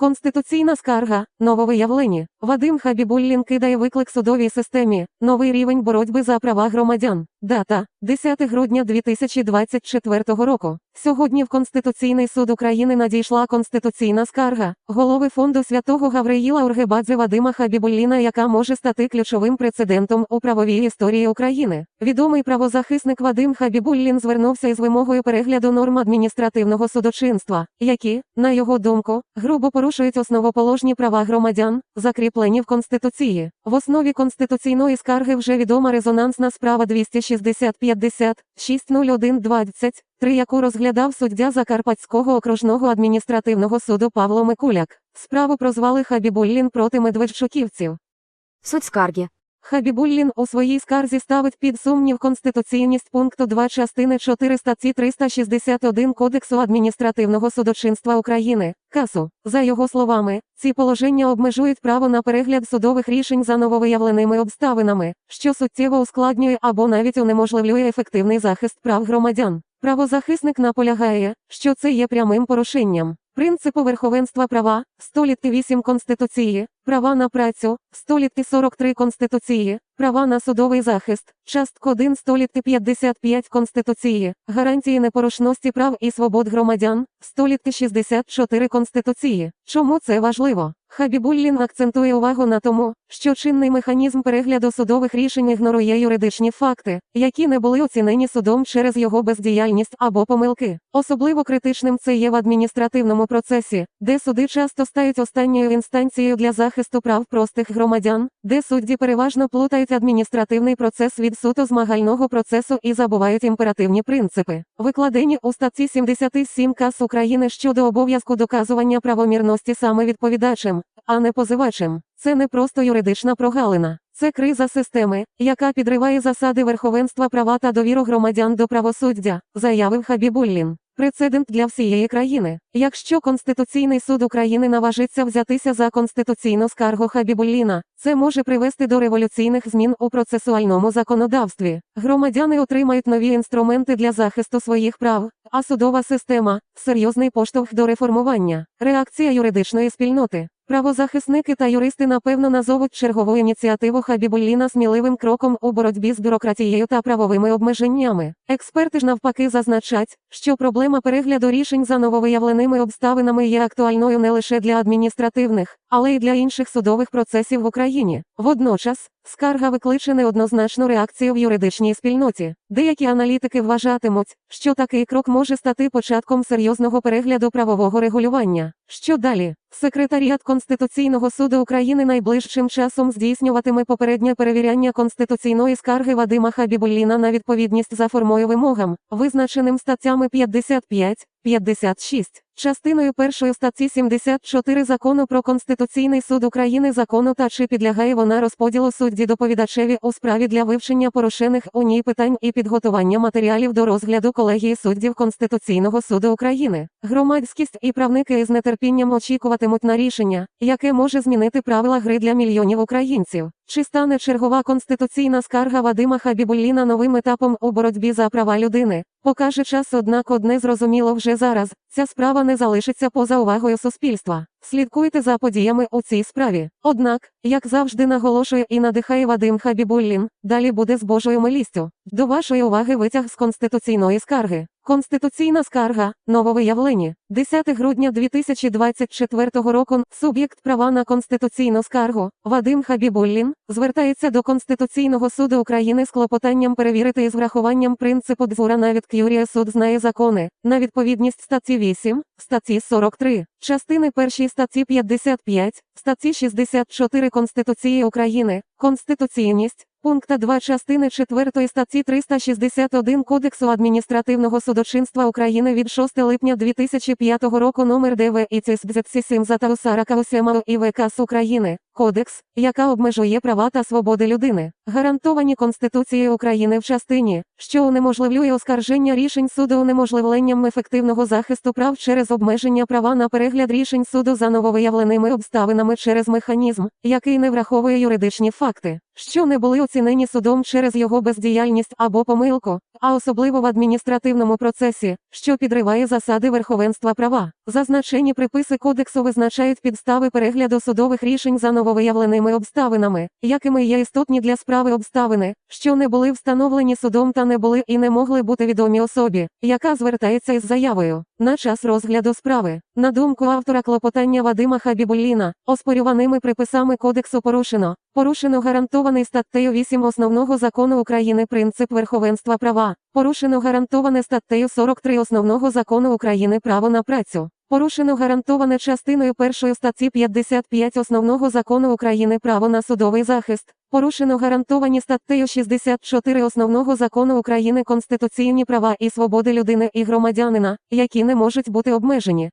Конституційна скарга, нововиявлені. Вадим Хабібуллін кидає виклик судовій системі, новий рівень боротьби за права громадян. Дата 10 грудня 2024 року. Сьогодні в Конституційний суд України надійшла конституційна скарга голови фонду святого Гавриїла Ургебадзе Вадима Хабібулліна, яка може стати ключовим прецедентом у правовій історії України. Відомий правозахисник Вадим Хабібуллін звернувся із вимогою перегляду норм адміністративного судочинства, які, на його думку, грубо порушують основоположні права громадян, закріплені в Конституції. В основі конституційної скарги вже відома резонансна справа 260-50, 60120, 3 яку розглядав суддя Закарпатського окружного адміністративного суду Павло Микуляк. Справу прозвали Хабібуллін проти медведчуківців. Суть скарги. Хабібуллін у своїй скарзі ставить під сумнів конституційність пункту 2 частини 4 статті 361 Кодексу адміністративного судочинства України. Касу. За його словами, ці положення обмежують право на перегляд судових рішень за нововиявленими обставинами, що суттєво ускладнює або навіть унеможливлює ефективний захист прав громадян. Правозахисник наполягає, що це є прямим порушенням принципу верховенства права, столітки 8 Конституції, права на працю, столітки 43 Конституції, права на судовий захист, частка 1 столітки 55 Конституції, гарантії непорушності прав і свобод громадян, столітки 64 Конституції. Чому це важливо? Хабібуллін акцентує увагу на тому, що чинний механізм перегляду судових рішень ігнорує юридичні факти, які не були оцінені судом через його бездіяльність або помилки. Особливо критичним це є в адміністративному процесі, де суди часто стають останньою інстанцією для захисту прав простих громадян, де судді переважно плутають адміністративний процес від суто змагального процесу і забувають імперативні принципи, викладені у статті 77 КАС України щодо обов'язку доказування правомірності саме відповідачем, а не позивачем. Це не просто юридична прогалина. Це криза системи, яка підриває засади верховенства права та довіру громадян до правосуддя, заявив Хабібуллін. Прецедент для всієї країни. Якщо Конституційний суд України наважиться взятися за конституційну скаргу Хабібулліна, це може привести до революційних змін у процесуальному законодавстві. Громадяни отримають нові інструменти для захисту своїх прав, а судова система серйозний поштовх до реформування. Реакція юридичної спільноти. Правозахисники та юристи напевно назовуть чергову ініціативу Хабібулліна сміливим кроком у боротьбі з бюрократією та правовими обмеженнями. Експерти ж навпаки зазначать, що проблема перегляду рішень за нововиявленими обставинами є актуальною не лише для адміністративних, але й для інших судових процесів в Україні. Водночас, скарга викличе неоднозначну реакцію в юридичній спільноті. Деякі аналітики вважатимуть, що такий крок може стати початком серйозного перегляду правового регулювання. Що далі? Секретаріат Конституційного суду України найближчим часом здійснюватиме попереднє перевіряння конституційної скарги Вадима Хабібулліна на відповідність за формою вимогам, визначеним статтями 55, 56, частиною першої статті 74 Закону про Конституційний суд України закону та чи підлягає вона розподілу судді доповідачеві у справі для вивчення порушених у ній питань і підготування матеріалів до розгляду колегії суддів Конституційного суду України. Громадськість і правники із нетерпінням очікуватимуть на рішення, яке може змінити правила гри для мільйонів українців. Чи стане чергова конституційна скарга Вадима Хабібулліна новим етапом у боротьбі за права людини? Покаже час, однак одне зрозуміло вже зараз, ця справа не залишиться поза увагою суспільства. Слідкуйте за подіями у цій справі. Однак, як завжди наголошує і надихає Вадим Хабібуллін, далі буде з Божою милістю. До вашої уваги витяг з конституційної скарги. Конституційна скарга, нововиявлені, 10 грудня 2024 року, суб'єкт права на конституційну скаргу, Вадим Хабібуллін, звертається до Конституційного суду України з клопотанням перевірити із врахуванням принципу дзура навіть К'юрія суд знає закони, на відповідність статті 8, статті 43, частини 1 статті 55, статті 64 Конституції України, Конституційність, Пункта 2 частини 4 статті 361 Кодексу адміністративного судочинства України від 6 липня 2005 року номер ДВ і ЦИСБЗЦСІМ Затаусара Каусемау і ВКС України, Кодекс, яка обмежує права та свободи людини, гарантовані Конституцією України в частині, що унеможливлює оскарження рішень суду унеможливленням ефективного захисту прав через обмеження права на перегляд рішень суду за нововиявленими обставинами через механізм, який не враховує юридичні факти, що не були оцінені судом через його бездіяльність або помилку, а особливо в адміністративному процесі, що підриває засади верховенства права. Зазначені приписи кодексу визначають підстави перегляду судових рішень за нововиявленими обставинами, якими є істотні для справи обставини, що не були встановлені судом та не були і не могли бути відомі особі, яка звертається із заявою на час розгляду справи. На думку автора клопотання Вадима Хабібулліна, оспорюваними приписами кодексу порушено. Порушено гарантований статтею 8 Основного закону України принцип верховенства права. Порушено гарантоване статтею 43 Основного закону України право на працю. Порушено гарантоване частиною першої статті 55 Основного закону України право на судовий захист. Порушено гарантовані статтею 64 Основного закону України конституційні права і свободи людини і громадянина, які не можуть бути обмежені.